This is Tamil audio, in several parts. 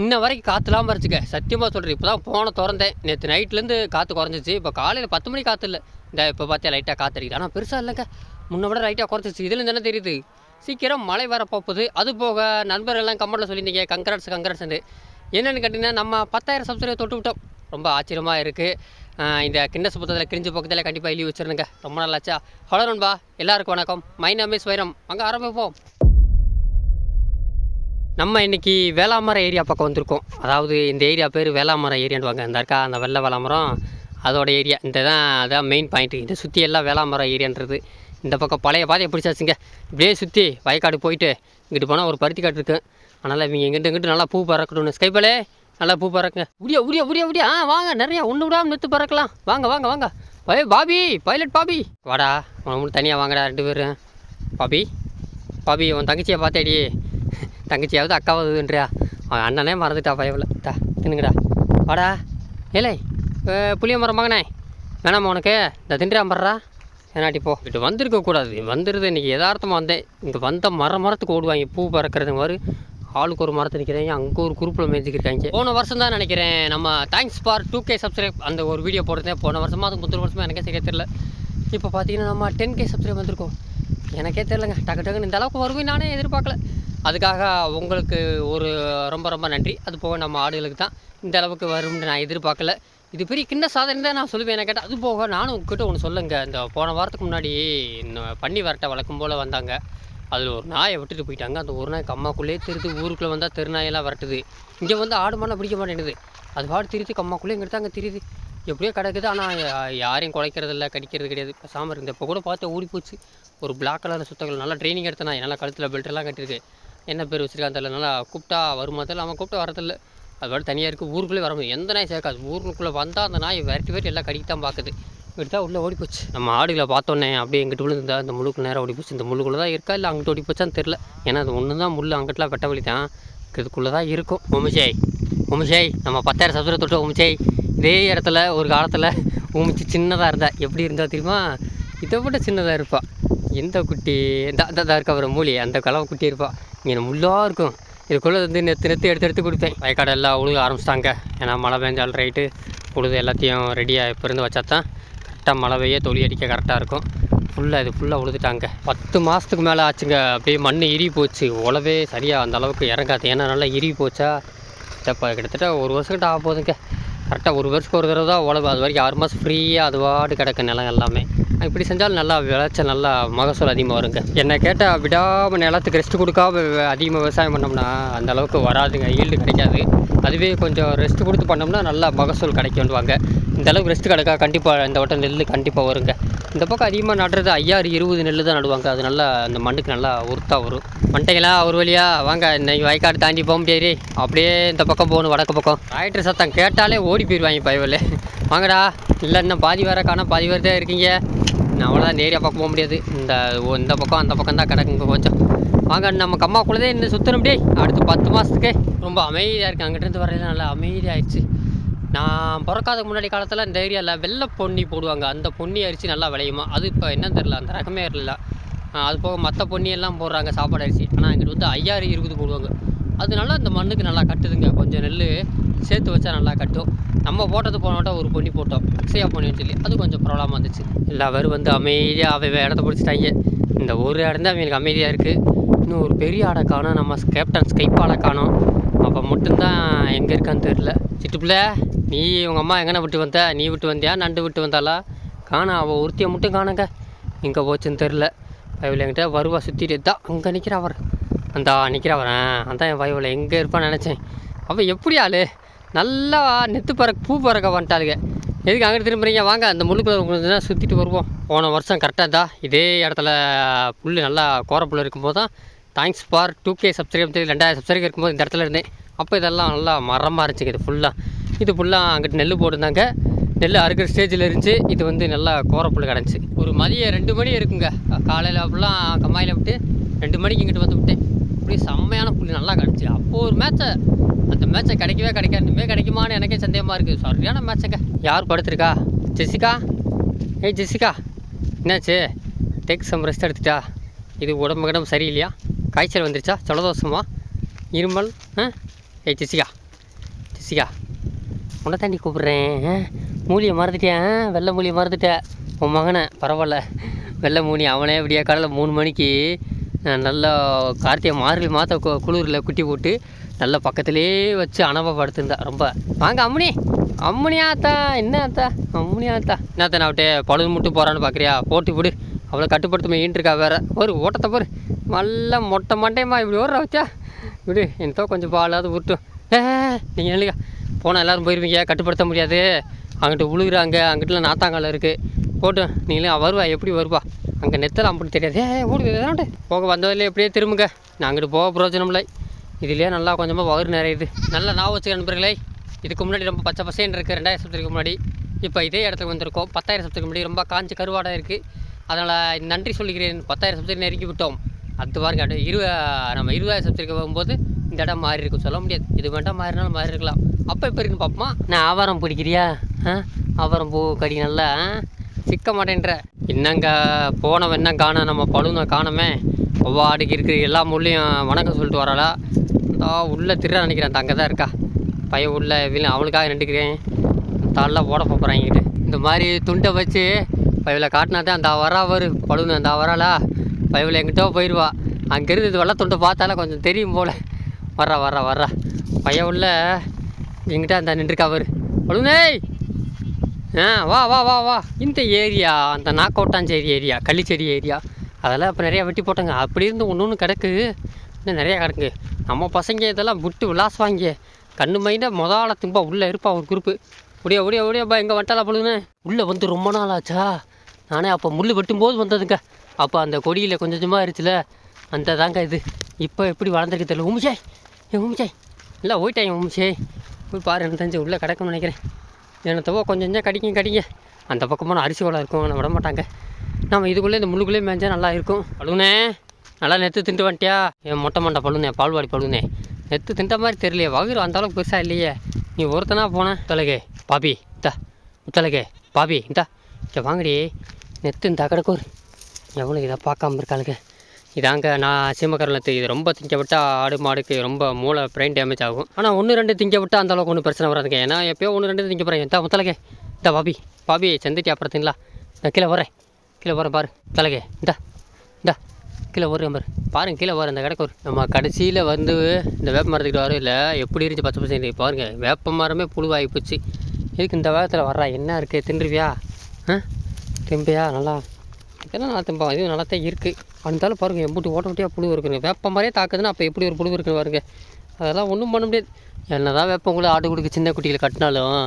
இன்ன வரைக்கும் காற்றுலாம் பறிச்சுக்க சத்தியமாக சொல்கிறேன் இப்போ தான் போன திறந்தேன். நேற்று நைட்லேருந்து காற்று குறைஞ்சிச்சு. இப்போ காலையில் பத்து மணி காற்று இல்லை. இந்த இப்போ பார்த்தா லைட்டாக காற்று அடிக்குது. ஆனால் பெருசாக இல்லைங்க. முன்ன விட லைட்டாக குறைஞ்சிச்சு. இதில் என்ன தெரியுது? சீக்கிரம் மழை வர போகுது. அது போக நண்பர்கள்லாம் கமெண்ட்டில் சொல்லியிருந்தீங்க. கங்கராட்ஸ் கங்கராட்ஸ் என்னென்னு கேட்டிங்கன்னா நம்ம பத்தாயிரம் சப்ஸ்கிரைபர் தொட்டு விட்டோம். ரொம்ப ஆச்சரியமாக இருக்குது இந்த கிண்டஸ் புத்தகத்தில் கிழிஞ்சு பக்கத்தில் கண்டிப்பாக எழுதி வச்சிருங்க ரொம்ப நல்லாச்சா ஹலோ நண்பா எல்லாருக்கும் வணக்கம். மை நேம் இஸ் வைரம். அங்கே ஆரம்பிப்போம். நம்ம இன்றைக்கி வேளாமரம் ஏரியா பக்கம் வந்திருக்கோம். அதாவது இந்த ஏரியா பேர் வேளாமரம் ஏரியான்வாங்க இந்த இருக்கா அந்த வெள்ளை வேளாமரம் அதோட ஏரியா. இந்த தான் அதான் மெயின் பாயிண்ட்டு இதை சுற்றி எல்லாம் வேளாமரம் ஏரியான்றது. இந்த பக்கம் பழைய பாதையை பிடிச்சாச்சுங்க. இப்படியே சுற்றி வயக்காடு போயிட்டு இங்கிட்டு போனால் ஒரு பருத்தி காடு அதனால் இவங்க இங்கிட்டு இங்கிட்டு நல்லா பூ பறக்கணும்னு. ஸ்கைப்பாலே நல்லா பூ பறக்குங்க. உடியா உடியா உடியா உடியா. ஆ வாங்க நிறையா ஒன்று விடாமல் நிறுத்து பறக்கலாம். வாங்க வாங்க வாங்க. பய பாபி பைலட் பாபி. வாடா உனக்கு தனியாக வாங்கடா ரெண்டு பேரும். பாபி பாபி உன் தங்கச்சியை பார்த்தேடி. தங்கச்சியாவது அக்காவதுன்றியா அவன் அண்ணனே மறந்துட்டா பயவில். தா தின்னுங்கடா. வாடா. ஏலே புளிய மரம் மகனே வேணாமா உனக்கு? இந்த தின்றியா மர்றா ஏன்னாட்டி போ. இங்கிட்டு வந்திருக்க கூடாது. வந்துருது. இன்றைக்கி யதார்த்தமாக வந்தேன். இங்கே வந்த மர மரத்துக்கு ஓடுவாங்க. பூ பறக்கிறது மாதிரி ஆளுக்கு ஒரு மரத்தை நிற்கிறாங்க அங்கே ஒரு குரூப்பில் மேய்ச்சிக்கிருக்காங்க போன வருஷம் தான் நினைக்கிறேன். நம்ம thanks for two K subscribe அந்த ஒரு வீடியோ போட்டிருந்தேன் போன வருஷமா அது முந்தின வருஷமா எனக்கே சரியாக தெரியல. இப்போ பார்த்தீங்கன்னா நம்ம டென் கே சப்ஸ்கிரைப் வந்திருக்கோம். எனக்கே தெரிலங்க டக்கு டக்குன்னு இந்த அளவுக்கு வருவேன். நானே எதிர்பார்க்கல. அதுக்காக உங்களுக்கு ஒரு ரொம்ப ரொம்ப நன்றி. அது போக நம்ம ஆடுகளுக்கு தான் இந்த அளவுக்கு வரும்னு நான் எதிர்பார்க்கல. இது பெரிய கிண்ண சாதனை தான் நான் சொல்லுவேன். என்ன கேட்டால் அது போக நானும் உங்ககிட்ட ஒன்று சொல்லுங்க. இந்த போன வாரத்துக்கு முன்னாடி இந்த பன்னி வரட்டை வழக்கம் போல் வந்தாங்க. அதில் ஒரு நாயை விட்டுட்டு போயிட்டாங்க. அந்த ஒரு நாய் கம்மாக்குள்ளேயே திருத்து ஊருக்குள்ளே வந்தால் தெருநாயெல்லாம் வரட்டுது. இங்கே வந்து ஆடு மாடெல்லாம் பிடிக்க மாட்டேங்குது. அது பாடு திருத்தி கம்மாக்குள்ளே இங்கிட்டு அங்கே தெரியுது. எப்படியோ கிடக்குது. ஆனால் யாரையும் குலைக்கிறது இல்லை கடிக்கிறது கிடையாது. பேசாமல் இருந்த இப்போ கூட பார்த்து ஓடி போச்சு ஒரு பிளாக் கலர் சுத்தங்கள். நல்லா ட்ரைனிங் எடுத்தேன் நாய் நல்லா கழுத்தில் பெல்ட்டெல்லாம் கட்டியிருக்கு. என்ன பேர் வச்சுருக்கான்னு தெரியல நல்லா கூப்பிட்டா வருமா தெரியல அவன் கூப்பிட்டா வரதில்லை அதோட தனியாக இருக்குது ஊருக்குள்ளே வர முடியும். எந்த நாய் சேர்க்காது. ஊருக்குள்ளே வந்தால் அந்த நாய் விரட்டி விரட்டி எல்லாம் கடிக்க தான் பார்க்குது. இங்கிட்டு உள்ளே ஓடி போச்சு. நம்ம ஆடுகளை பார்த்தோன்னே அப்படியே எங்கிட்ட விழுந்தா இந்த முழுக்கு நேரம் ஓடி போச்சு. இந்த முழுக்குள்ளே தான் இருக்கா இல்லை அங்கிட்ட ஓடி போச்சான்னு தெரில ஏன்னா அது ஒன்று தான் முள் அங்கிட்டலாம் வெட்ட வழி தான். இதுக்குள்ளே தான் இருக்கும். உமிச்சேய் உமிச்சேய் நம்ம பத்தாயிரம் சதுரம் தொட்டு உமிஷாய் இதே இடத்துல ஒரு காலத்தில் உமிச்சு சின்னதாக இருந்தா. எப்படி இருந்தால் தெரியுமா? இதை விட சின்னதாக இருப்பாள் எந்த குட்டி இந்த இந்த இருக்கா ஒரு மூலி அந்த கலவை குட்டி இருப்பா. இங்கே முள்ளாக இருக்கும். இதுக்குள்ளே வந்து நெத்து நெத்து எடுத்து எடுத்து கொடுப்பேன் வயக்காடு எல்லாம் உழுக ஆரம்பிச்சிட்டாங்க. ஏன்னா மழை பெஞ்சால் ரைட்டு உழுது எல்லாத்தையும் ரெடியாக இப்போ இருந்து வச்சா தான் கரெக்டாக மழை பெய்ய தொழி அடிக்க கரெக்டாக இருக்கும். ஃபுல்லாக இது ஃபுல்லாக உழுதுட்டாங்க. பத்து மாதத்துக்கு மேலே ஆச்சுங்க. அப்படியே மண் இறி போச்சு. உழவே சரியாக அந்த அளவுக்கு இறங்காது. ஏன்னா நல்லா இறி போச்சா? இப்போ கிட்டத்தட்ட ஒரு வருஷம் கிட்ட ஆக போகுதுங்க. கரெக்டாக ஒரு வருஷத்துக்கு ஒரு தடவை தான் உழவு. அது வரைக்கும் ஆறு மாதம் ஃப்ரீயாக அதுவாடு கிடக்கு நிலம் எல்லாமே. இப்படி செஞ்சாலும் நல்லா விளைச்சல் நல்லா மகசூல் அதிகமாக வருங்க. என்னை கேட்டால் விடாமல் நிலத்துக்கு ரெஸ்ட் கொடுக்காம அதிகமாக விவசாயம் பண்ணோம்னா அந்த அளவுக்கு வராதுங்க. ஈல்டு கிடைக்காது. அதுவே கொஞ்சம் ரெஸ்ட் கொடுத்து பண்ணோம்னா நல்லா மகசூல் கிடைக்கும்வாங்க இந்த அளவுக்கு ரெஸ்ட் கிடைக்கா கண்டிப்பாக இந்த வட்டம் நெல் கண்டிப்பாக வருங்க. இந்த பக்கம் அதிகமாக நடுறது ஐயாறு இருபது நெல் தான் நடுவாங்க. அது நல்லா அந்த மண்ணுக்கு நல்லா உருத்தாக வரும். மண்டைங்களா ஒரு வழியா வாங்க இன்னைக்கு வயக்காடு தாண்டி போக முடியாது. அப்படியே இந்த பக்கம் போகணும் வடக்கு பக்கம். ஆயிட்டு சத்தம் கேட்டாலே ஓடி போயிடுவாங்க பயவில் வாங்கடா இல்லை இன்னும் பாதி வர காணோம் பாதி வேறு தான் இருக்கீங்க. நான் அவ்வளோதான் நேரியாக பார்க்க பக்கம் போக முடியாது. இந்த ஓ- இந்த பக்கம் அந்த பக்கம் தான் கிடக்குங்க கொஞ்சம். வாங்க நம்ம கம்மாக்குள்ளதே இன்னும் சுற்றணும் டே அடுத்து பத்து மாதத்துக்கு ரொம்ப அமைதியாக இருக்குது அங்கிட்டிருந்து வரையில நல்லா அமைதியாகிடுச்சு நான் பிறக்காத முன்னாடி காலத்தில் இந்த ஏரியாவில் வெள்ளை பொன்னி போடுவாங்க. அந்த பொன்னி அரிசி நல்லா விளையுமா? அது இப்போ என்னன்னு தெரில அந்த ரகமே இல்லை அது போக மற்ற பொன்னியெல்லாம் போடுறாங்க சாப்பாடு அரிசி. ஆனால் இங்கிட்டு வந்து ஐயாறு இருக்குது போடுவாங்க. அதனால அந்த இந்த மண்ணுக்கு நல்லா கட்டுதுங்க. கொஞ்சம் நெல் சேர்த்து வச்சா நல்லா கட்டும். நம்ம போட்டது போனோட்ட ஒரு பொன்னி போட்டோம். அக்ஷயா பொன்னின்னு சொல்லி. அது கொஞ்சம் ப்ராப்ளமாக இருந்துச்சு. எல்லாரும் வந்து அமைதியாக அவை இடத்த பிடிச்சிட்டாங்க. இந்த ஒரு இடம் தான் அவங்களுக்கு அமைதியாக இருக்குது இன்னும் ஒரு பெரிய ஆடை காணோம். நம்ம கேப்டன் ஸ்கைப் ஆடை காணோம். அப்போ மட்டும்தான் எங்கே இருக்கான்னு தெரில சிட்டுப்பிள்ளை நீ உங்கள் அம்மா எங்கன விட்டு வந்த? நீ விட்டு வந்தியா? நண்டு விட்டு வந்தாளா? காணா அவள் ஒருத்தியை மட்டும் காணுங்க. எங்கே போச்சுன்னு தெரில பயவில் என்கிட்ட வருவா சுற்றிட்டு தான் அங்கே நிற்கிறா அவர் அந்த நிற்கிறவர் அதான் என் பயவில் எங்கே இருப்பான்னு நினச்சேன். அவள் எப்படி ஆளு? நல்லா நெத்து பறக்க பூ பறக்க வந்துட்டாளுங்க எதுக்கு அங்கிட்டு திரும்புறீங்க வாங்க அந்த முள்ளுக்குள்ள கொஞ்சம் சுற்றிட்டு வருவோம். போன வருஷம் கரெக்டாக தான் இதே இடத்துல புல் நல்லா கோரப்புள்ள இருக்கும்போது தான். Thanks for two K subscribe ரெண்டாயிரம் சப்ஸ்கிரைப் இருக்கும்போது இந்த இடத்துல இருந்தேன். அப்போ இதெல்லாம் நல்லா மரமாக இருந்துச்சுங்க இது ஃபுல்லாக இது ஃபுல்லாக அங்கிட்டு நெல் போட்டிருந்தாங்க. நெல் அறுக்கிற ஸ்டேஜில் இருந்துச்சு. இது வந்து நல்லா கோரப்புல் கிடந்துச்சு. ஒரு மதியம் ரெண்டு மணி இருக்குங்க. காலையில் ஃபுல்லாக கம்மாயில் விட்டு ரெண்டு மணிக்கு இங்கிட்டு வந்து விட்டேன். அப்படியே செம்மையான புள்ளி நல்லா கிடச்சி அப்போது ஒரு மேட்ச்சை அந்த மேட்ச்சை கிடைக்கவே கிடைக்காது. இனிமேல் கிடைக்குமான்னு எனக்கே சந்தேகமாக இருக்குது சரியான மேட்சுங்க யார் படுத்துருக்கா? ஜெசிகா? ஏய் ஜெசிகா. என்னாச்சு? டேக் சம் ரெஸ்ட் எடுத்துட்டா? இது உடம்பு கிடம்பு சரியில்லையா? காய்ச்சல் வந்துருச்சா? ஜலதோஷமா? இருமல்? ஆ? ஏய் ஜெசிகா. ஜெசிகா. உன்னை தாண்டி கூப்பிட்றேன். மூலியை மறந்துட்டேன் வெள்ளை மூலியை மறந்துட்டேன் உன் மகனை. பரவாயில்ல. வெள்ளை மூணி அவனே விடிய காலையில் மூணு மணிக்கு நல்லா கார்த்திகை மார்கழி மாத குளிரில் குட்டி போட்டு நல்லா பக்கத்துலேயே வச்சு அனவை படுத்திருந்தா ரொம்ப. வாங்க அம்முனி. அம்முனியா அத்தா என்ன அத்தா அம்முனியா அத்தா என்னத்தா நான் விட்டே பழுது மட்டும் போகிறான்னு பார்க்குறியா போட்டு விடு. அவ்வளோ கட்டுப்படுத்த ஈன்ட்டுருக்கா வேறு? ஒரு ஓட்டத்தை பாரு நல்லா மொட்டை மண்டையம்மா இப்படி ஓடுற வச்சா. விடு என்னத்தோ கொஞ்சம் பாலாவது விட்டும் ஏ நீங்கள் இல்லையா போனால் எல்லோரும் போயிருவீங்க கட்டுப்படுத்த முடியாது. அங்கிட்டு உழுகுறாங்க அங்கிட்டலாம் நாத்தாங்கால இருக்குது போட்டு நீங்களே வருவா எப்படி வருவா? அங்கே நெத்தலாம் அப்படி தெரியாது. ஏ ஓடுது போக வந்ததில்லையே எப்படியே திரும்புங்க. நான் அங்கிட்டு போக பிரயோஜனம் இல்லை. இதுலேயே நல்லா கொஞ்சமாக வயிறு நிறையுது. நல்லா நான் வச்சுக்க நண்பர்களே. இதுக்கு முன்னாடி ரொம்ப பச்சை பசேன்னு இருக்குது ரெண்டாயிரம் சப்தத்துக்கு முன்னாடி. இப்போ இதே இடத்துக்கு வந்திருக்கோம். பத்தாயிரம் சப்தத்துக்கு முன்னாடி ரொம்ப காஞ்சி கருவாடாக இருக்குது அதனால் நன்றி சொல்லிக்கிறேன். பத்தாயிரம் சப்தத்துக்கு நெருங்கி விட்டோம். அது பாருங்க அப்படியே நம்ம இருபதாயிரம் சப்தத்துக்கு போகும்போது இந்த இடம் மாறி இருக்கும் சொல்ல முடியாது. இது வேண்டாம் மாறினாலும் மாறி இருக்கலாம் அப்போ இப்போ இருக்குன்னு பார்ப்போமா நான் ஆவாரம் பிடிக்கிறியா? ஆவாரம் பூ கடி நல்லா சிக்க மாட்டேன்ற. என்னங்க போனவன் என்ன காணும் நம்ம பழுனை காணமே. ஒவ்வாடுக்கு இருக்கிற எல்லா முள்ளையும் வணக்கம் சொல்லிட்டு வராளா? இந்த உள்ளே திருட நினைக்கிறேன். தங்க தான் இருக்கா. பையன் உள்ள வீல அவளுக்காக நின்றுக்கிறேன். தள்ள ஓட போகிறாங்கிட்டு இந்த மாதிரி துண்டை வச்சு பைவில் காட்டினா தான் அந்த வரா வரு. பழுனு அந்த வராளா பைவில் எங்கிட்ட போயிடுவா அங்கேருந்து இது வெள்ளத்துண்டை பார்த்தாலே கொஞ்சம் தெரியும் போல். வர்றா வர்றா வர்றா. பையன் உள்ள. எங்கிட்ட அந்த நின்றுருக்கா அவர் பழுனேய் ஆ வா வா வா வா. இந்த ஏரியா அந்த நாக்கோட்டாஞ்சேரி ஏரியா கள்ளிச்சேரி ஏரியா. அதெல்லாம் இப்போ நிறையா வெட்டி போட்டாங்க. அப்படி இருந்து ஒன்று ஒன்று கிடக்கு. இன்னும் நிறையா கிடக்கு. நம்ம பசங்க இதெல்லாம் விட்டு விளாசுவாங்க கண்ணு மைண்ட முதல்ல திம்பா உள்ளே இருப்பா ஒரு குரூப்பு ஒடியா ஒடியா ஒடியாப்பா எங்கே வட்டாலா பொழுதுன்னு உள்ளே வந்து ரொம்ப நாள் ஆச்சா? நானே அப்போ முள் வெட்டும்போது வந்ததுங்க. அப்போ அந்த கொடியில் கொஞ்சம் கொஞ்சமாக இருச்சுல அந்த தாங்க இது. இப்போ எப்படி வளர்ந்துருக்கு தெரியல. உமிஷே என் உமிச்சே இல்லை ஓயிட்டாங்க உமிச்சே போய் பாரு எனக்கு தெரிஞ்சு உள்ளே கிடக்கும்னு நினைக்கிறேன். எனத்தவோ கொஞ்சம் கொஞ்சம் கடிக்கும் கடிங்க அந்த பக்கமான அரிசி வளம் இருக்கும் நான் விட மாட்டாங்க நம்ம இதுக்குள்ளே இந்த முள்ளுக்குள்ளே மேய்ஞ்சா நல்லா இருக்கும். பழுனே நல்லா நெத்து தின்ட்டு வந்துட்டியா? என் மொட்டை மண்டை பழுனே பால்வாடி பழுனே நெத்து தின்ட்ட மாதிரி தெரியலையே வகுறு அந்த அளவுக்கு பெருசாக இல்லையே. நீ ஒருத்தனா போனேன் முத்தலகே பாபி இந்தா. முத்தலகே பாபி இந்தா. இங்கே வாங்கடி. நெத்து இந்த கடக்கூர் எவ்வளோ இதை பார்க்காம இருக்காளுங்க இதாங்க நான் சீமக்கரலத்து இது ரொம்ப திங்க விட்டால் ஆடு மாடுக்கு ரொம்ப மூளை பிரெயின் டேமேஜ் ஆகும். ஆனால் ஒன்று ரெண்டு திங்க விட்டால் அந்தளவுக்கு ஒன்றும் பிரச்சனை வராதுங்க. ஏன்னா எப்போயோ ஒன்று ரெண்டு திங்க போகிறேன் இந்த முத்தலகே இந்த பாபி. பாபி செந்துட்டி அப்புறம் திங்களா நான் கீழே வரேன் கீழே வரேன் பாரு. தலகே இந்தா இந்தா. கீழே ஒரு பாரு. பாருங்க கீழே வர இந்த கடைக்கு ஒரு. நம்ம கடைசியில் வந்து இந்த வேப்ப மரத்துக்கிட்ட வரும் இல்லை எப்படி இருந்துச்சு பச்சை பசங்க பாருங்க. வேப்ப மரமே புழுவாகி போச்சு. இதுக்கு இந்த வேகத்தில் வர்றா? என்ன இருக்குது தின்றுவியா? ஆ? திம்பியா? நல்லா. இதெல்லாம் நல்லா திம்பா இது நல்லா தான் இருக்குது இருந்தாலும் பாருங்கள் எம்பூட்டி ஓட்ட ஓட்டியாக புழு இருக்குங்க. வேப்ப மாதிரியே தாக்குதுன்னா அப்போ எப்படி ஒரு புழு இருக்குன்னு பாருங்க. அதெல்லாம் ஒன்றும் பண்ண முடியாது. என்ன தான் வேப்பம் கூட ஆடு கொடுக்கு சின்ன குட்டிகளை கட்டினாலும்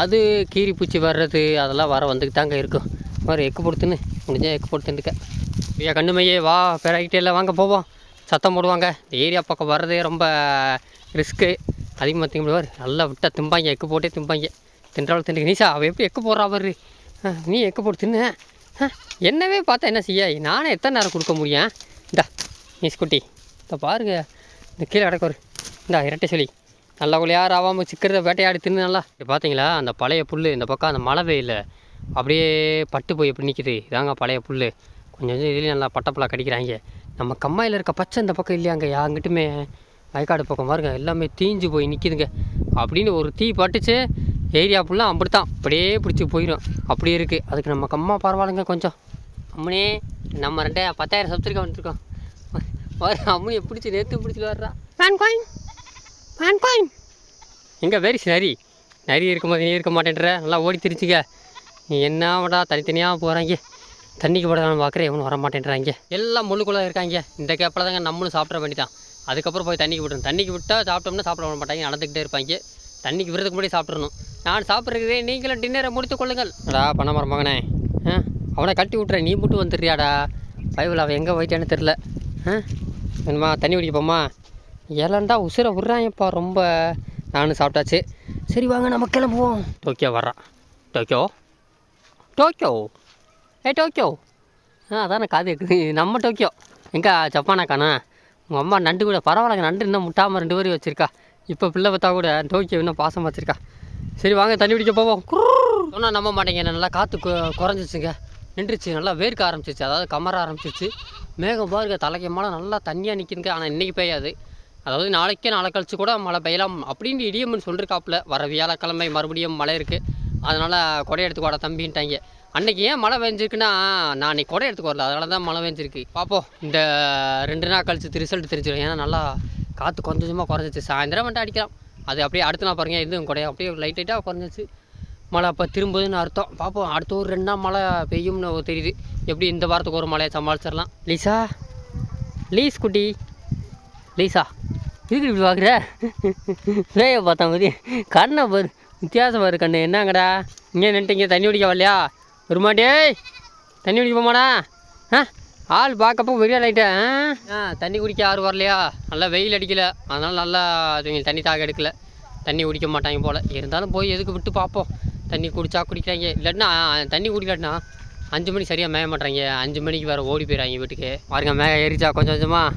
அது கீரி பூச்சி வர்றது அதெல்லாம் வர வந்துக்கு தாங்க இருக்கும். மாதிரி எக்கு பொடுத்துன்னு முடிஞ்சா எக்கு பொடுத்துட்டுக்க ஐயா கண்ணுமையே வா பிறகிட்டே இல்லை வாங்க போவோம். சத்தம் போடுவாங்க. இந்த ஏரியா பக்கம் வர்றதே ரொம்ப ரிஸ்க்கு அதிகமாக திங்க நல்லா விட்டா திம்பாங்க எக்கு போட்டே திம்பாங்க. தின்றாலும் தின்னு நீசா அவள் எப்படி எக்கு போடுறா பாரு. நீ எக்கு போட்டு தின்னு. என்னவே பார்த்தா என்ன செய்ய? நானே எத்தனை நேரம் கொடுக்க முடியும்? இந்தா நீ ஸ்கூட்டி. இந்த பாருங்க. இந்த கீழே கிடக்கு இந்தா இரட்டை சொல்லி நல்லா யார் ஆகாமல் சிக்கிறத வேட்டையாடி தின்னு நல்லா. இப்போ பார்த்தீங்களா? அந்த பழைய புல் இந்த பக்கம் அந்த மழை வெயில் அப்படியே பட்டு போய் எப்படி நிற்கிது இதாங்க பழைய புல் கொஞ்சம் கொஞ்சம் இதுலேயும் நல்லா பட்டப்பலா கடிக்கிறாங்க. நம்ம கம்மாயில் இருக்க பச்சை இந்த பக்கம் இல்லையாங்க? யாங்கிட்டுமே. வயக்காடு பக்கம் பாருங்க. எல்லாமே தீஞ்சு போய் நிற்கிதுங்க அப்படின்னு ஒரு தீ பட்டுச்சு. ஏரியா ஃபுல்லாக அப்படித்தான் அப்படியே பிடிச்சி போயிடும் அப்படி இருக்குது அதுக்கு நம்ம கம்மா பரவாயில்லைங்க கொஞ்சம். அம்மனே நம்ம ரெண்டே பத்தாயிரம் சப்ஸ்கிரைப் வந்துருக்கோம். வர அம்மனியை பிடிச்சி நேற்று பிடிச்சிட்டு வர்றா பேன் காயின் பேன் காயின் எங்கே வெரி நரி நரி இருக்கும்போது நீ இருக்க மாட்டேன்ற. நல்லா ஓடி திரிச்சுக்க. நீ என்னடா தனித்தனியாக போகிறாங்க தண்ணிக்கு போடலாம் பார்க்குறேன் எவனும் வர மாட்டேன்றாங்க எல்லாம் முள்ளுக்குள்ளே இருக்காங்க. இந்த கேப்பில் தாங்க நம்மளும் சாப்பிட வேண்டியதான் அதுக்கப்புறம் போய் தண்ணிக்கு விட்டுரும் தண்ணிக்கு விட்டால் சாப்பிட்டோம்னா சாப்பிட விட மாட்டாங்க. நடந்துக்கிட்டே இருப்பாங்க. தண்ணிக்கு விடுறதுக்கு முன்னாடி சாப்பிட்றணும் நான் சாப்பிட்றதே நீங்களும் டின்னரை முடித்துக் கொள்ளுங்கள். அடா பணமரம் மகனே. ஆ? அவனை கட்டி விட்றேன் நீ மட்டும் வந்துடுறியாடா? பைபிள் அவன் எங்கே போயிட்டான்னு தெரில ஆ? வேணுமா தண்ணி குடிக்க போமா ஏலண்டா உசுரை விட்றான்ப்பா ரொம்ப. நானும் சாப்பிட்டாச்சு. சரி வாங்க நம்ம கிளம்புவோம். டோக்கியோ வர்றான் டோக்கியோ? டோக்கியோ? ஏ டோக்கியோ? ஆ அதானே காது இருக்குது நம்ம டோக்கியோ. எங்கே ஜப்பானா காணா உங்கள் அம்மா நண்டு கூட பரவாயில்லைங்க. நண்டு இன்னும் முட்டாமல் ரெண்டு பேரும் வச்சுருக்கா. இப்போ பிள்ளை பார்த்தா கூட டோக்கியோ இன்னும் பாசம் வச்சுருக்கா. சரி வாங்க தண்ணி குடிக்க போவோம். ஒன்றும் நம்ப மாட்டேங்க. நல்லா காற்று குறைஞ்சிச்சுங்க நின்றுச்சு நல்லா வேர்க்க ஆரம்பிச்சிச்சு அதாவது கமர ஆரம்பிச்சிச்சு மேகம் பாருங்க தலைக்கு மழை நல்லா தண்ணியாக நிற்கிதுங்க ஆனால் இன்றைக்கி பெய்யாது. அதாவது நாளைக்கே நாளை கழிச்சு கூட மழை பெய்யலாம் அப்படின்னு இடியம்னு சொல்லிருக்காப்புல. வர வியாழக்கிழமை மறுபடியும் மழை இருக்குது அதனால் கொடை எடுத்து வாடா தம்பின்ட்டாங்க. அன்றைக்கி ஏன் மழை பெஞ்சிருக்குன்னா நான் அன்னைக்கு கொடை எடுத்துக்கு வரல. அதனால தான் மழை பெஞ்சிருக்கு. பார்ப்போம் இந்த ரெண்டு நாள் கழிச்சு ரிசல்ட் தெரிஞ்சிடும் ஏன்னா நல்லா காற்று கொஞ்சமாக குறைஞ்சிச்சு. சாயந்தரம் மட்டும் அடிக்கலாம். அது அப்படியே அடுத்த நாள் பாருங்கள் எதுவும் குறையும் அப்படியே லைட் லைட்டாக குறைஞ்சிச்சு. மழை அப்போ திரும்புதுன்னு அர்த்தம். பார்ப்போம் அடுத்த ஒரு ரெண்டு நாள் மழை பெய்யும்னு தெரியுது. எப்படி இந்த வாரத்துக்கு ஒரு மழையை சமாளிச்சிடலாம். லீசா? லீஸ் குட்டி. லீசா? இதுக்கு இப்படி பார்க்குற? வேய பார்த்தா மதி கண்ணை பாரு. வித்தியாசம் பாரு கண்ணு. என்னங்கடா? இங்கே நின்ட்டு இங்கே தண்ணி குடிக்க வரலையா? வருமாட்டே தண்ணி குடிக்க போமாடா? ஆ? ஆள் பார்க்கப்போ பெரிய லைட்டேன் ஆ? தண்ணி குடிக்க யாரும் வரலையா? நல்லா வெயில் அடிக்கல. அதனால் நல்லா அதுங்க தண்ணி தாக எடுக்கல. தண்ணி குடிக்க மாட்டாங்க போல். இருந்தாலும் போய் எதுக்கு விட்டு பார்ப்போம். தண்ணி குடித்தா குடிக்கிறாங்க. இல்லைன்னா தண்ணி குடிக்கலாட்டினா அஞ்சு மணிக்கு சரியாக மேய மாட்டாங்க அஞ்சு மணிக்கு வேறு ஓடி போயிடறாங்க வீட்டுக்கு. பாருங்க மேகம் ஏறிச்சா கொஞ்சம் கொஞ்சமாக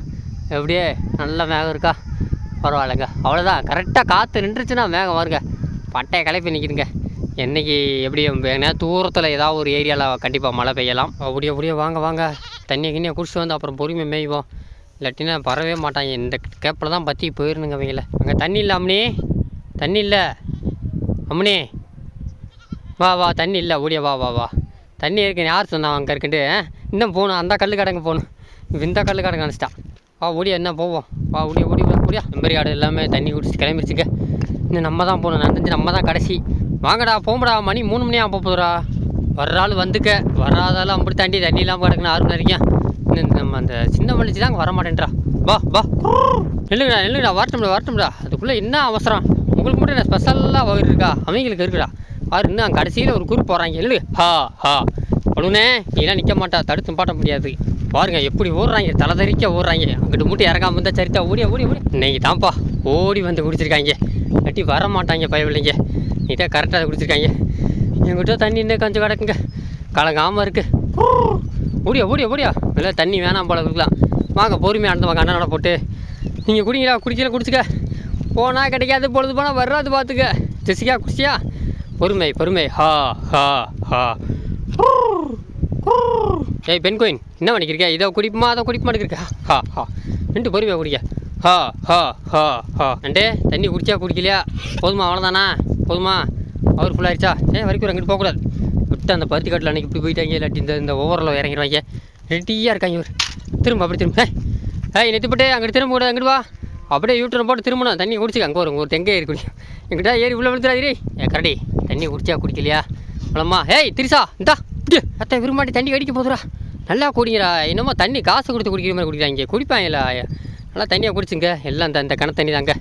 எப்படியே நல்லா மேகம் இருக்கா? பரவாயில்லைங்க. அவ்வளோதான் கரெக்டாக காற்று நின்றுச்சுன்னா மேகம் வருங்க. பட்டையை கிளப்பி நிற்கிதுங்க என்னைக்கு எப்படி வேணா தூரத்தில் ஏதாவது ஒரு ஏரியாவில் கண்டிப்பாக மழை பெய்யலாம். அப்படியே அப்படியே வாங்க வாங்க. தண்ணியை கிண்ணியை குடிச்சு வந்து அப்புறம் பொறுமை மேய்வோம். இல்லாட்டினா பரவே மாட்டாங்க. இந்த கேப்பில் தான் பற்றி போயிருந்துங்க அவங்கள அங்கே தண்ணி இல்லை அம்மனி தண்ணி இல்லை. அம்மனி வா வா தண்ணி இல்லை. ஓடியா வா வா வா. தண்ணி இருக்குன்னு யார் சொன்னா அங்கே இருக்குன்ட்டு? இன்னும் போகணும். அந்த கல்லு கடைங்க போகணும் இந்த கல்லு கடைங்க அனுப்பிச்சிட்டான். வா ஓடியா என்ன போவோம்? வா ஓடியா ஓடி ஓடியா? செம்பரி ஆடு எல்லாமே தண்ணி குடிச்சு கிளம்பிடுச்சுக்க இன்னும் நம்ம தான் போகணும். நான் தெரிஞ்சு நம்ம தான் கடைசி. வாங்கடா போம்படா மணி மூணு மணி ஆக போதுடா வர்ற ஆள் வந்துக்க. வராதாலும் அப்படி தாண்டி தண்ணி இல்லாமல் கிடக்குன்னு ஆறு மணி வரைக்கும் இன்னும் நம்ம அந்த சின்ன வலிச்சு தான் அங்கே வர மாட்டேன்றா வா வா. நில்லுங்கடா நில்லுங்கடா வரட்டும்டா வரட்டும்டா. அதுக்குள்ளே என்ன அவசரம்? உங்களுக்கு மட்டும் என்ன ஸ்பெஷலாக வயிறு இருக்கா? அவங்களுக்கு இருக்குடா. பாரு இன்னும் கடைசியில் ஒரு குரூப் போகிறாங்க இல்லை ஹா ஹா. பழுனே நீலாம் நிற்க மாட்டா. தடுத்து பாட்ட முடியாது. பாருங்க எப்படி ஓடுறாங்க. தலை தெறிக்க ஓடுறாங்க. அங்கிட்டு மூட்டை இறங்காம இருந்தால் சரித்தா ஓடி ஓடி ஓடி இன்னைக்கு தான்ப்பா ஓடி வந்து குடிச்சிருக்காங்க. கட்டி வர மாட்டாங்க பயவில்லைங்க. நீட்டாக கரெக்டாக குடிச்சிருக்காங்க. எங்கிட்ட தண்ணி இன்னும் கொஞ்சம் கிடக்குங்க. கலங்காமல் இருக்கு. ஓடியா ஓடியா ஓடியா. இல்லை தண்ணி வேணாம் போல இருக்கலாம் வாங்க பொறுமையாக நடந்து வாங்க. அண்ணனோட போட்டு. நீங்கள் குடிங்களா? குடிக்கல குடிச்சுக்க. போனால் கிடைக்காது பொழுது போனால் வர்றாது பார்த்துக்க. ஜெசிக்கா குடிச்சியா? பொறுமை பொறுமை. ஹா ஹா ஹா. ஏய் பெண் கோயின் என்ன பண்ணிக்கிறீங்க இதை குடிப்புமா அதை குடிக்க மாட்டேங்கிறா ஹா ஹா. ரெண்டு பொறுமையாக குடிக்க. ஹா ஹா ஹா ஹா. நண்டே தண்ணி குடிச்சா குடிக்கலையா? போதுமா அவ்வளோதானா போதுமா? அவர் ஃபுல்லாகிடுச்சா ஏ வரைக்கும் அங்கிட்டு போகக்கூடாது. விட்டு அந்த பருத்தி காட்டில் அன்றைக்கி இப்படி போயிட்டாங்க இல்லாட்டி இந்த இந்த ஓவரில் இறங்கிடுவாங்க ரெட்டியாக இருக்காங்க இவர். திரும்ப அப்படி திரும்ப. ஏய் ஏய் நெத்திப்பட்டு அங்கிட்டு திரும்ப கூட அங்கிட்டு வா. அப்படியே யூட்டன் போட்டு திரும்பணும். தண்ணி குடிச்சுக்க. அங்கே ஒரு ஒரு தெங்கே ஏறி குடி எங்கிட்ட ஏறி உள்ளே விழுத்துறாதிரி ஏ கரடி தண்ணி குடிச்சா குடிக்கலையா? அவ்வளோம்மா ஏய் திரிசா இந்தா இங்க, அத்தை விரும்பாட்டி தண்ணி கடிக்க போதுரா நல்லா குடிங்கடா. என்னமோ தண்ணி காசு கொடுத்து குடிக்கிற மாதிரி குடிக்கிறாங்க. குடிப்பாங்களா? நல்லா தண்ணியாக குடிச்சுங்க. எல்லாம் இந்த இந்த கிண தண்ணி தாங்க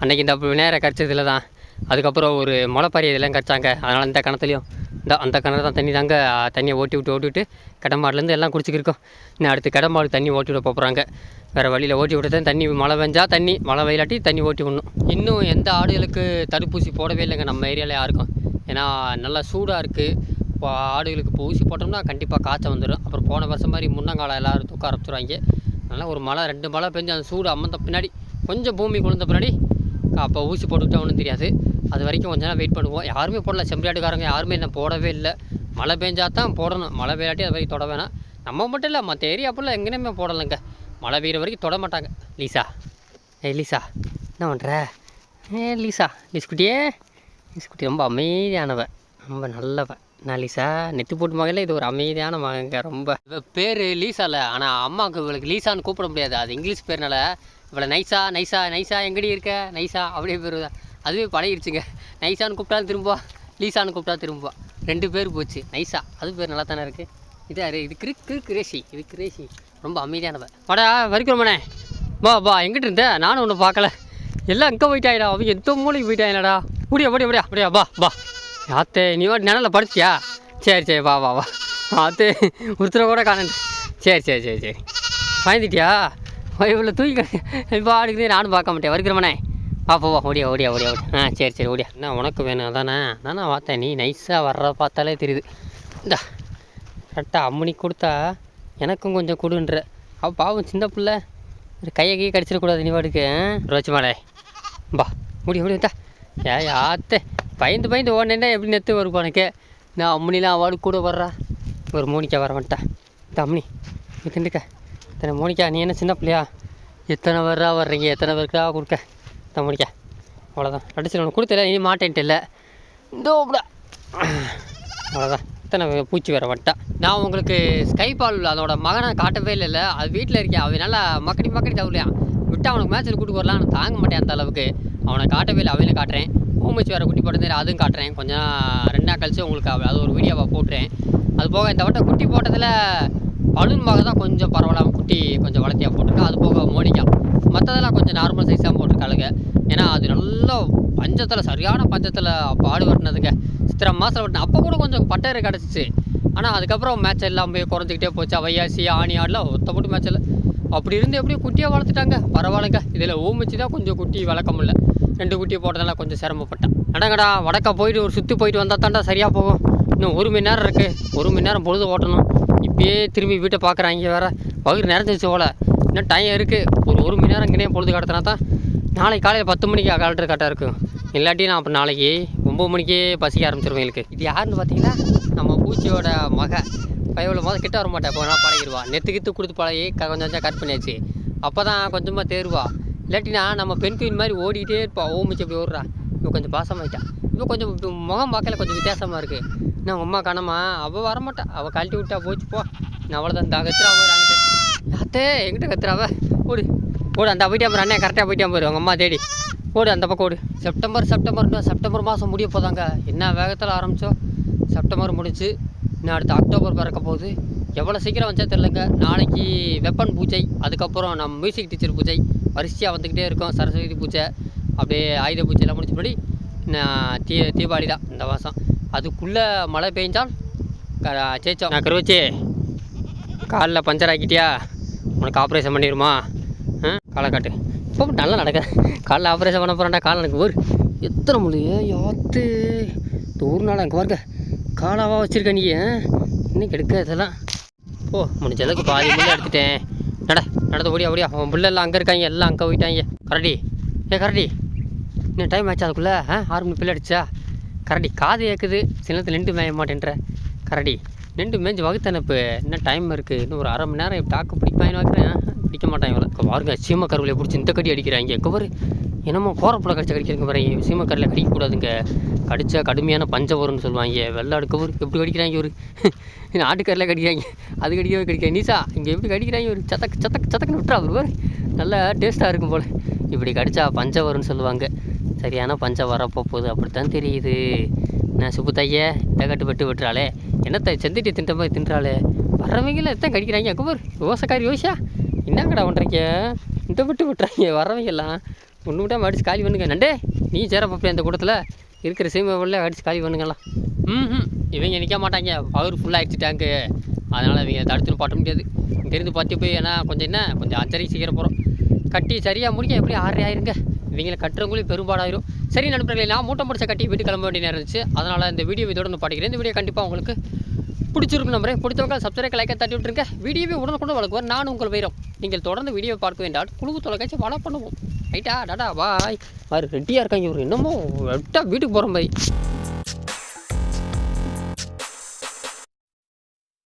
அன்னைக்கு இந்த நேரம் கிடச்சதுல தான் அதுக்கப்புறம் ஒரு முளைப்பாரி இதெல்லாம் கிடச்சாங்க அதனால் இந்த கிணத்துலையும் இந்த அந்த கிணறு தான் தண்ணி தாங்க தண்ணியை ஓட்டி விட்டு ஓட்டி விட்டு கடமாடுலேருந்து எல்லாம் குடிச்சிக்கிருக்கோம் இன்னும் அடுத்து கடமாடு தண்ணி ஓட்டி விட போகிறாங்க வேறு வழியில் ஓட்டி விட்டு தான் தண்ணி. மழை பெஞ்சால் தண்ணி மழை வெயிலாட்டி தண்ணி ஓட்டி விடணும். இன்னும் எந்த ஆடுகளுக்கு தடுப்பூசி போடவே இல்லைங்க நம்ம ஏரியாவில் யாருக்கும். ஏன்னா நல்லா சூடாக இருக்குது இப்போ ஆடுகளுக்கு இப்போ ஊசி போட்டோம்னா கண்டிப்பாக காய்ச்சல் வந்துடும் அப்புறம் போன வருஷம் மாதிரி முன்னங்காலம் எல்லோரும் தூக்க ஆரம்பிச்சிருவாங்க. அதனால் ஒரு மழை ரெண்டு மழை பெஞ்சு அந்த சூடு அம்மந்த பின்னாடி கொஞ்சம் பூமி குளிர்ந்த பின்னாடி அப்போ ஊசி போட்டுக்கிட்டா ஒன்றும் தெரியாது. அது வரைக்கும் கொஞ்ச நேரம் வெயிட் பண்ணுவோம். யாருமே போடல. செம்பியாட்டுக்காரங்க யாருமே என்ன போடவே இல்லை. மழை பெஞ்சா தான் போடணும். மழை பெய்யாட்டி அது வரைக்கும் தொட வேணாம். நம்ம மட்டும் இல்லை மற்ற ஏரியா அப்படிலாம் எங்கேயுமே போடலைங்க. மழை பெய்கிற வரைக்கும் தொட மாட்டாங்க. லீசா. ஏய் லீசா. என்ன பண்ணுற ஏ லீசா. லீஸ் குட்டியே லீஸ் குட்டி ரொம்ப அமைதியானவன். ரொம்ப நல்லவன். நான் லீசா? நெத்து போட்டு மகளே இது ஒரு அமைதியான மகங்க ரொம்ப. பேர் லீசா இல்லை ஆனால் அம்மாவுக்கு இவளுக்கு லீசான்னு கூப்பிட முடியாது. அது இங்கிலீஷ் பேர்னால இவளை நைஸா நைஸா நைஸா எங்கடி இருக்க? நைஸா அப்படியே பேர் அதுவே பழகிடுச்சுங்க. நைஸான்னு கூப்பிட்டாலும் திரும்புவா லீசான்னு கூப்பிட்டா திரும்புவா. ரெண்டு பேர் போச்சு. நைஸா அது பேர் நல்லா தானே இருக்குது இது இது கிரு கிரு கிரேசி இது கிரேசி ரொம்ப அமைதியானவ. வாடா வரிக்கிறோமனே வா வா எங்கிட்ட இருந்த? நானும் ஒன்று பார்க்கல. எல்லாம் அங்கே போயிட்டாயிடா. அவங்க எந்த மூலைக்கு போயிட்டாங்கடா முடியா முடியா முடியா அப்படியா வா வா. ஆத்தே நீ வாட்டி நிழலில் படிச்சியா சரி சரி வா வா வா. ஆத்தே ஒருத்தரை கூட காண சரி சரி சரி சரி. பயந்துட்டியா? இவ்வளோ தூக்கி இப்போ ஆடுக்குது நானும் பார்க்க மாட்டேன். வருகிறவனே. வா வா ஓடியா ஓடியா ஓடியா ஓடியா. ஆ சரி சரி ஓடியா. என்ன உனக்கு வேணும். அதானே? அதானே பார்த்தேன். நீ நைஸாக வர்ற பார்த்தாலே தெரியுது. இந்தா கரெக்டாக அம்மனி கொடுத்தா எனக்கும் கொஞ்சம் கொடுன்ற. அவ பாவம் சின்ன பிள்ளை. ஒரு கையை கையை கடிச்சிடக்கூடாது நீ வாடுக்கு ரோச்சு மாலே. பா முடி முடி தா ஏ ஆத்தே. பயந்து பயந்து ஓடனேன்னா எப்படி நெத்து வரும் உனக்கு? நான் அம்மனிலாம் அவாடு கூட வர்றா. ஒரு மூணிக்கா வர மாட்டா. இந்த அம்மனி நீ திண்டுக்க இத்தனை மோனிக்கா? நீ என்ன சின்ன பிள்ளையா? எத்தனை பேரா வர்றீங்க? எத்தனை பேருக்கா கொடுக்க? தான் மோனிக்கா. அவ்வளோதான் அடிச்சு ஒன்று கொடுத்தல இனி மாட்டேன்ட்டு இல்லை இந்த அவ்வளோதான் இத்தனை பூச்சி வேற வட்டா. நான் உங்களுக்கு ஸ்கை பால் அதோட மகனை காட்டவே இல்லைல்ல. அது வீட்டில் இருக்கேன். அவன் நல்லா மக்கடி மக்கடி தவிலையான் விட்டு அவனுக்கு மேட்ச்சில் கூட்டு வரலாம். நான் தாங்க மாட்டேன் அந்த அளவுக்கு. அவனை காட்டவே இல்லை. அவனையும் காட்டுறேன். பூமிச்சு வேறு குட்டி போட்டது அதுவும் காட்டுறேன். கொஞ்சம் ரெண்டு நாள் கழிச்சு உங்களுக்கு அவ- அது ஒரு வீடியோவை போட்டுறேன். அது போக இந்த வட்டம் குட்டி போட்டதில் பலூன் பாக தான் கொஞ்சம் பரவாயில்லாமல் குட்டி கொஞ்சம் வளர்த்தியாக போட்டிருக்கேன் அது போக மோனிக்கா மற்றதெல்லாம் கொஞ்சம் நார்மல் சைஸாக போட்டிருக்காளுங்க. ஏன்னா அது நல்லா பஞ்சத்தில் சரியான பஞ்சத்தில் பாடு வெட்டினதுங்க. சித்திரை மாதத்தில் வெட்டின அப்போ கூட கொஞ்சம் பட்டேறு கிடச்சிச்சு. ஆனால் அதுக்கப்புறம் மேட்ச் எல்லாம் போய் குறைஞ்சிக்கிட்டே போச்சு. வையாசி ஆணி ஆடலாம் ஒத்த போட்டு மேட்ச் இல்லை. அப்படி இருந்து எப்படியும் குட்டியாக வளர்த்துட்டாங்க. பரவாயில்லைங்க. இதில் ஊமிச்சு தான் கொஞ்சம் குட்டி வளர்க்க முடியல. ரெண்டு குட்டியை போட்டதெல்லாம் கொஞ்சம் சிரமப்பட்டேன். அடங்கடா வடக்க போயிட்டு ஒரு சுற்றி போயிட்டு வந்தால் தாண்டா சரியாக போகும். இன்னும் ஒரு மணி நேரம் இருக்குது ஒரு மணி நேரம் பொழுது ஓட்டணும். இப்பயே திரும்பி வீட்டை பார்க்குறாங்க வேறு பகுதி நிறைஞ்சிச்சு போல. இன்னும் டைம் இருக்குது ஒரு ஒரு மணி நேரம் இங்கேயே பொழுது கடத்தினா தான் நாளைக்கு காலையில் பத்து மணிக்கு கலெக்டர் கரெக்டாக இருக்கும். இல்லாட்டி நான் அப்போ நாளைக்கு ஒம்பது மணிக்கே பசிக்க ஆரம்பிச்சிருவேன் எங்களுக்கு. இது யாருன்னு பார்த்தீங்கன்னா நம்ம பூச்சியோட மக. பயவுல மொதல் கிட்ட வர மாட்டேன் இப்போ நான் பழகிடுவா. நெத்து கித்து கொடுத்து பழகி கொஞ்சம் கொஞ்சம் கட் பண்ணியாச்சு. அப்போ தான் கொஞ்சமாக தேருவா இல்லாட்டினா நம்ம பெண் குயின் மாதிரி ஓடிக்கிட்டே இருப்பா. ஓமிச்சு அப்படி ஓடுறா. இப்போ கொஞ்சம் பாசமாயிட்டா. இன்னும் கொஞ்சம் முகம் பார்க்கல கொஞ்சம் வித்தியாசமாக இருக்குது நான் அம்மா காணமா? அவள் வரமாட்டா. அவள் கழட்டி விட்டா போச்சு போ. நான் அவ்வளோதான் இந்த கத்துறா போய் அத்தே எங்கிட்ட கத்துறாவ ஓடு. ஓடு அந்த போயிட்டே போகிற அண்ணே கரெக்டாக போயிட்டே போயிரு. அவங்க அம்மா தேடி. ஓடு அந்த பக்கம் ஓடு. செப்டம்பர் செப்டம்பர் செப்டம்பர் மாதம் முடிய போதாங்க. என்ன வேகத்தில் ஆரம்பித்தோம் செப்டம்பர் முடிச்சு இன்னும் அடுத்து அக்டோபர் பிறக்க போகுது. எவ்வளோ சீக்கிரம் வச்சா தெரிலங்க நாளைக்கு வெப்பன் பூஜை அதுக்கப்புறம் நம்ம மியூசிக் டீச்சர் பூஜை. வரிசையாக வந்துக்கிட்டே இருக்கோம். சரஸ்வதி பூஜை அப்படியே ஆயுத பூஜைலாம் முடிச்சபடி தீ தீபாவளி தான் இந்த மாதம் அதுக்குள்ளே மழை பெஞ்சால் சேச்சோம் நான் கருவச்சி காலில் பஞ்சர் ஆக்கிட்டியா? உனக்கு ஆப்ரேஷன் பண்ணிடுமா? ஆ? காலை காட்டு. இப்போ நல்லா நடக்க காலைல ஆப்ரேஷன் பண்ண போகிறேன்டா கால் எனக்கு ஒரு எத்தனை முழு யாத்து? இந்த ஒரு நாள் அங்கே பாருங்க காலாவாக வச்சுருக்க நீ இன்னைக்கு எடுக்க இதெல்லாம். ஓ முடிஞ்ச அளவுக்கு பாதி முள்ள எடுத்துட்டேன். நட நடந்து ஓடியா ஓடியா. அவன் புள்ளெல்லாம் அங்கே இருக்காங்க எல்லாம் அங்கே போயிட்டாங்க. கரடி. ஏ கரடி. இன்னும் டைம் ஆச்சு அதுக்குள்ளே ஆ ஆறு மணி பிள்ளை அடிச்சா? கரடி காது ஏற்குது சில நேரத்தில் நெண்டு மேய மாட்டேன்ற. கரடி நெண்டு மேய்ஞ்சி வகுத்தனப்பு. இன்னும் டைம் இருக்குது இன்னும் ஒரு அரை மணி நேரம் டாக்கு பிடிப்பாயின்னு வைக்கிறேன். பிடிக்க மாட்டான் இவ்வளோ பாருங்க சீம கருவிலை பிடிச்சி இந்த கடி அடிக்கிறாங்க. எங்கே என்னமோ கோரப்புல கடிச்ச கடிக்கிறங்க பாருங்க சீம கருவில் கடிக்கக்கூடாதுங்க கடிச்சா கடுமையான பஞ்சம் வரும்னு சொல்லுவாங்க. வெள்ளை அடுக்க எப்படி கடிக்கிறாங்க ஒரு ஆட்டுக்கரில் கடிக்கிறாங்க. அது கடிக்கவே கடிக்கிறாங்க நீசா இங்கே எப்படி கடிக்கிறாங்க ஒரு சத்தக்கு சத்தக்கு சத்தக்குன்னு விட்டுறா ஒரு நல்லா டேஸ்ட்டாக இருக்கும் போல். இப்படி கடிச்சா பஞ்சம் வரும்னு சொல்லுவாங்க. சரியான பஞ்சம் வரப்போ போகுது. அப்படித்தான் தெரியுது. நான் சுப்புத்தைய இந்த கட்டு பட்டு விட்டுறாளே. என்னத்தை செந்துட்டு தின்ற மாதிரி தின்றாளே? வரவங்கள எத்தான் கடிக்கிறாங்க? அக்குபர் யோசக்காரி யோசியா என்னங்கடா பண்ணுறீங்க இந்த விட்டு விட்டுறாங்க வரவங்கெல்லாம் ஒன்று விட்டாமல் அடிச்சு காலி பண்ணுங்க. நண்டே நீ சேர பாப்பே அந்த கூட்டத்தில்? இருக்கிற சீமைகளில் அடிச்சு காலி பண்ணுங்கலாம். ம் இவங்க நிற்க மாட்டாங்க. பவர் ஃபுல்லாக ஆகிடுச்சிட்டாங்க அதனால் இவங்க தடுத்துன்னு பாட்ட முடியாது. இங்கேருந்து பார்த்து போய் ஏன்னா கொஞ்சம் என்ன? கொஞ்சம் அஞ்சரைக்கு சீக்கிரம் போகிறோம் கட்டி சரியாக முடிக்க எப்படி ஆறரை ஆயிருங்க? இவங்களை கட்டுறவங்களும் பெரும்பாடாயிரும் சரி நண்பர்களே நான் மூட்டை முடிச்ச கட்டி வீட்டு கிளம்ப வேண்டிய நேரம் இருந்துச்சு. அதனால் இந்த வீடியோ இதோட நான் பாட்டிக்கிறேன் இந்த வீடியோ கண்டிப்பாக உங்களுக்கு பிடிச்சிருக்கும் நம்பரே பிடிச்சவங்க சப்ஸ்கிரைப் லைக்கை தட்டி விட்டுருங்க. வீடியோவை உடனுக்குடன் வளர்க்குவார் நான் உங்கள் வைரம். நீங்கள் தொடர்ந்து வீடியோ பார்க்க வேண்டால் குழு தொலைக்காட்சி ஃபாலோ பண்ணுவோம். ரைட்டா டாடா பாய் மாதிரி ரெட்டியாக இருக்காங்க இவர். என்னமோ ரெட்டாக வீட்டுக்கு போகிற மாதிரி.